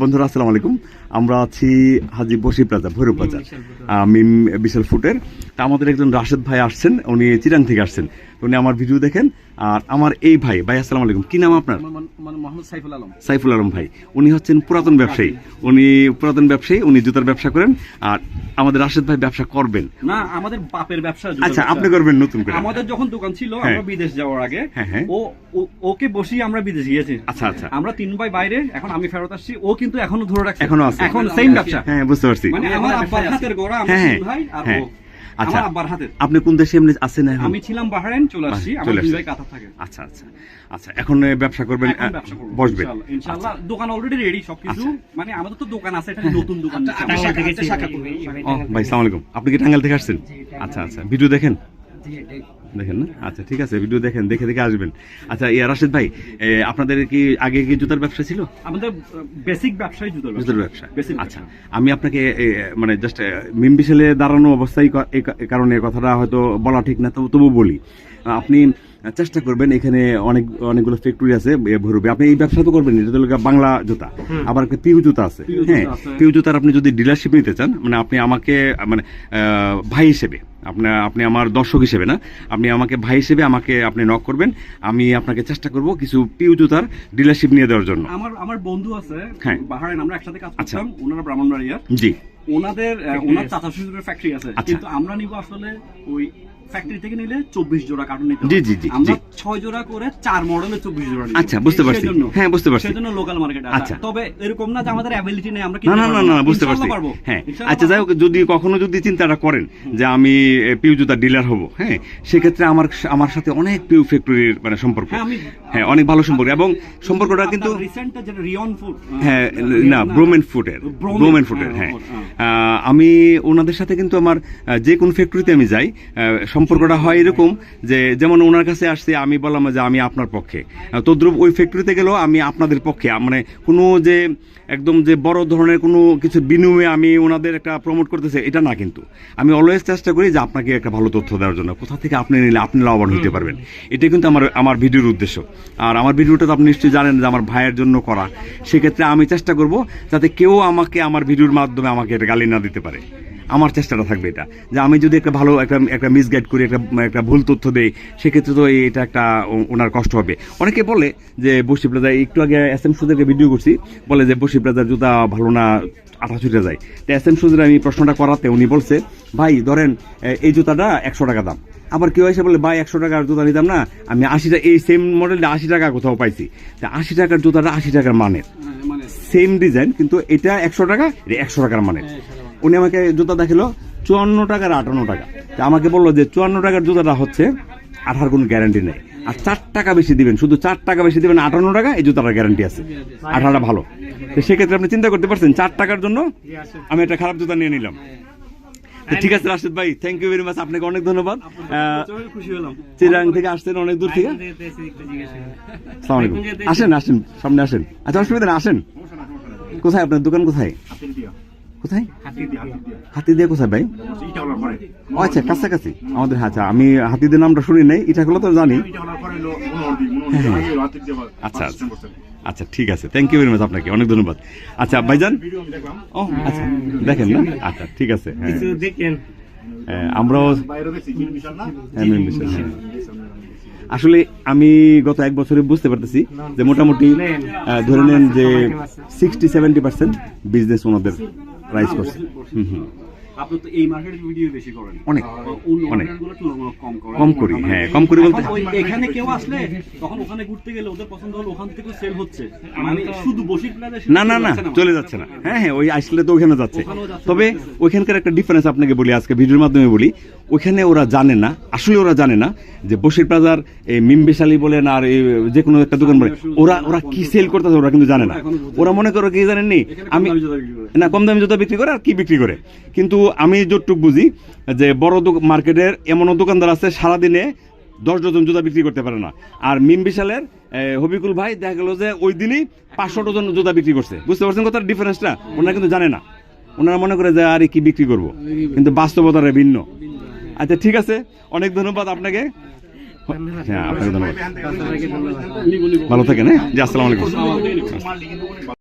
বন্ধুরা আসসালামু আলাইকুম। আমরা আছি হাজি বসি প্লাজা ভৈরব প্লাজা মিম বিশাল ফুটের। তা আমাদের একজন রাশেদ ভাই আসছেন উনি চিরাং থেকে আসছেন। উনি আমার ভিডিও দেখেন আর আমার এই ভাই ভাই আসসালামু আলাইকুম। কি নাম আপনার? মোহাম্মদ সাইফুল আলম। সাইফুল আলম ভাই উনি হচ্ছেন পুরাতন ব্যবসায়ী। উনি পুরাতন ব্যবসায়ী উনি জুতার ব্যবসা করেন আর আমাদের রাশেদ ভাই ব্যবসা করবেন। না আমাদের বাপের ব্যবসা আচ্ছা আপনি করবেন নতুন করে। আমাদের যখন দোকান ছিল হ্যাঁ। আমরা বিদেশ যাওয়ার আগে হ্যাঁ, হ্যাঁ। ও ওকে বসিয়ে আমরা বিদেশ গিয়েছি। আচ্ছা আচ্ছা। আমরা তিন ভাই বাইরে এখন আমি ফেরত আসছি ও কিন্তু এখনও ধরে রাখছে। এখনও আছে। এখন সেম ব্যবসা। হ্যাঁ বুঝতে পারছি। মানে আমার আব্বার হাতের গড়া আমরা ভাই আর। ও। আচ্ছা। আব্বার আপনি কোন দেশে এমনি আছেন এখন আমি ছিলাম বাহরাইন চলে আসছি আমার দুই ভাই কাতার থাকে আচ্ছা আচ্ছা আচ্ছা এখন ব্যবসা করবেন বসবেন ইনশাআল্লাহ। ইনশাআল্লাহ দোকান অলরেডি রেডি সবকিছু আচ্ছা। মানে আমাদের তো দোকান আছে এটা নতুন দোকান আচ্ছা থেকে ভাই আসসালামু আলাইকুম আপনি কি টাঙ্গাইল থেকে আসছেন আচ্ছা আচ্ছা ভিডিও দেখেন দেখেন না? আচ্ছা ঠিক আছে ভিডিও দেখেন দেখে দেখে আসবেন। আচ্ছা ইয়া রাশেদ ভাই আপনাদের কি আগে কি জুতার ব্যবসা ছিল? আমাদের বেসিক ব্যবসায় জুতোর জুতার ব্যবসা। বেসিক আচ্ছা আমি আপনাকে মানে জাস্ট মিমবিশেলে দাঁড়ানো অবস্থায় এই কারণে কথাটা হয়তো বলা ঠিক না তবু তবু বলি। আপনি চেষ্টা করবেন এখানে অনেক অনেকগুলো ফ্যাক্টরি আছে ভৈরবে। আপনি এই ব্যবসা তো করবেন এটা তো বাংলা জুতা। আবার একটা পিউ জুতা আছে। হ্যাঁ পিউ জুতার আপনি যদি ডিলারশিপ নিতে চান মানে আপনি আমাকে মানে ভাই হিসেবে আপনার আপনি আমার দর্শক হিসেবে না আপনি আমাকে ভাই হিসেবে আমাকে আপনি নক করবেন আমি আপনাকে চেষ্টা করব কিছু পিউ জুতার ডিলারশিপ নিয়ে দেওয়ার জন্য। আমার আমার বন্ধু আছে হ্যাঁ। বাহারাইন আমরা একসাথে কাজ আচ্ছা। করতাম ওনারা ব্রাহ্মণবাড়িয়া জি। ওনাদের ওনার চাচা শ্বশুরের ফ্যাক্টরি আছে। আচ্ছা। কিন্তু আমরা নিব আসলে ওই ফ্যাক্টরি থেকে নিলে চব্বিশ জোড়া কার্টুন নিতে জি, জি, জি, আমরা জোড়া করে মডেলে চব্বিশ জোড়া আচ্ছা, বুঝতে পারছি। হ্যাঁ, বুঝতে পারছি। সেজন্য লোকাল মার্কেট আচ্ছা। তবে এরকম না যে আমাদের অ্যাবিলিটি নেই আমরা না না না না। বুঝতে পারছি। হ্যাঁ। আচ্ছা যাই হোক যদি কখনো যদি চিন্তাটা করেন যে আমি পিউ জুতার ডিলার হব হ্যাঁ সেক্ষেত্রে আমার আমার সাথে অনেক পিউ ফ্যাক্টরির মানে সম্পর্ক। হ্যাঁ, হ্যাঁ অনেক ভালো সম্পর্ক। এবং সম্পর্কটা কিন্তু রিসেন্ট যেটা রিয়ন ফুড হ্যাঁ না ব্রোমেন ফুটের ব্রোমেন, ফুটের হ্যাঁ, হ্যাঁ। আমি ওনাদের সাথে কিন্তু আমার যে কোন ফ্যাক্টরিতে আমি যাই সম্পর্কটা হয় এরকম যে যেমন ওনার কাছে আসছে আমি বললাম যে আমি আপনার পক্ষে। তদ্রুপ ওই ফ্যাক্টরিতে গেলেও আমি আপনাদের পক্ষে। মানে কোনো যে একদম যে বড় ধরনের কোনো কিছু বিনিময়ে আমি ওনাদের একটা প্রমোট করতেছে এটা না কিন্তু। আমি অলওয়েজ চেষ্টা করি যে আপনাকে একটা ভালো তথ্য দেওয়ার জন্য। কোথা থেকে আপনি নিলে আপনি লাভবান হতে পারবেন? এটাই কিন্তু আমার আমার ভিডিওর উদ্দেশ্য। আর আমার ভিডিওটা তো আপনি নিশ্চয়ই জানেন যে আমার ভাইয়ের জন্য করা। সেক্ষেত্রে আমি চেষ্টা করব যাতে কেউ আমাকে আমার ভিডিওর মাধ্যমে আমাকে এটা গালি না দিতে পারে। আমার চেষ্টাটা থাকবে এটা। যে আমি যদি একটা ভালো একটা একটা মিসগাইড করি একটা একটা ভুল তথ্য দেই সেক্ষেত্রে তো এই- এটা একটা ওনার কষ্ট হবে। অনেকে বলে যে বসি প্লাজা একটু আগে এস এম সুদেরকে ভিডিও করছি বলে যে বসি প্লাজার জুতা ভালো না আঠা ছুটে যায়। তো এস এম সুদের আমি প্রশ্নটা করাতে উনি বলছে ভাই ধরেন এই জুতাটা একশো টাকা দাম। আবার কেউ এসে বলে ভাই একশো টাকার জুতা নিতাম না আমি আশি টাকা এই সেম মডেলটা আশি টাকা কোথাও পাইছি। তা আশি টাকার জুতাটা আশি টাকার মানের। মানে সেম ডিজাইন কিন্তু এটা একশো টাকা এটা একশো টাকার মানে উনি আমাকে জুতা দেখাল চুয়ান্ন টাকার আটান্ন টাকা। তা আমাকে বলল যে চুয়ান্ন টাকার জুতাটা হচ্ছে আঠার কোনো গ্যারান্টি নেই। আর চার টাকা বেশি দিবেন শুধু চার টাকা বেশি দিবেন আটান্ন টাকা এই জুতাটার গ্যারান্টি আছে। আঠারোটা ভালো। তো সেক্ষেত্রে আপনি চিন্তা করতে পারছেন চার টাকার জন্য আমি একটা খারাপ জুতা নিয়ে নিলাম। ঠিক আছে রাশেদ ভাই থ্যাংক ইউ ভেরি মাচ আপনাকে অনেক ধন্যবাদ। চিরাং থেকে আসছেন অনেক দূর থেকে। আসেন আসেন সামনে আসেন। আচ্ছা অসুবিধা আসেন। কোথায় আপনার দোকান কোথায়? কোথায়? হাতি দিয়ে। কোথায় ভাই? ও আচ্ছা কাছাকাছি। আমাদের আচ্ছা আমি হাতিদের নামটা শুনি নাই তো জানি। আচ্ছা আচ্ছা। আচ্ছা ঠিক আছে। থ্যাংক ইউ ভেরি মাচ আপনাকে অনেক ধন্যবাদ। আচ্ছা ভাইজান? ও আচ্ছা দেখেন না? আচ্ছা ঠিক আছে হ্যাঁ। দেখেন। হ্যাঁ, আমরাও হ্যাঁ, হ্যাঁ। আসলে আমি গত এক বছরে বুঝতে পারতেছি যে মোটামুটি ধরে নেন যে সিক্সটি সেভেন্টি পার্সেন্ট বিজনেস ওনাদের রাইজ করছে। হুম হুম। আপনি তো এই মার্কেটের ভিডিও বেশি করেন। অনেক, অনেক। কম করেন। কম করি, হ্যাঁ, কম করি বলতে- এখানে কেউ আসলে তখন ওখানে ঘুরতে গেলে ওদের পছন্দ হলো ওখান থেকে সেল হচ্ছে। মানে শুধু বসির না না না চলে যাচ্ছে না। হ্যাঁ হ্যাঁ ওই আসলে তো ওখানে যাচ্ছে। তবে। ওইখানকার একটা ডিফারেন্স আপনাকে বলি আজকে ভিডিওর মাধ্যমে বলি ওখানে ওরা জানে না আসলে ওরা জানে না যে বসির প্লাজার এই মিমবেশালি বলেন আর এই যে কোনো একটা দোকান বলে ওরা ওরা কি সেল করতেছে ওরা কিন্তু জানে না। ওরা মনে করো কি জানেননি? আমি না কম দামি জুতা বিক্রি করে আর কি বিক্রি করে। কিন্তু আমি যতটুকু বুঝি যে বড় মার্কেটের এমনও দোকানদার আছে, সারাদিনে দশ ডজন জুতা বিক্রি করতে পারে না। আর মিম বিশালের হবিকুল ভাই দেখা গেল যে ওই দিনই পাঁচশো ডজন জুতা বিক্রি করছে। বুঝতে পারছেন কথার ডিফারেন্সটা ওনারা কিন্তু জানে না। ওনারা মনে করে যে, আরে, কি বিক্রি করব? কিন্তু বাস্তবতার ভিন্ন। আচ্ছা ঠিক আছে। অনেক ধন্যবাদ আপনাকে। হ্যাঁ আপনাকে ধন্যবাদ। ভালো থাকেন হ্যাঁ? জি, আসসালামু আলাইকুম।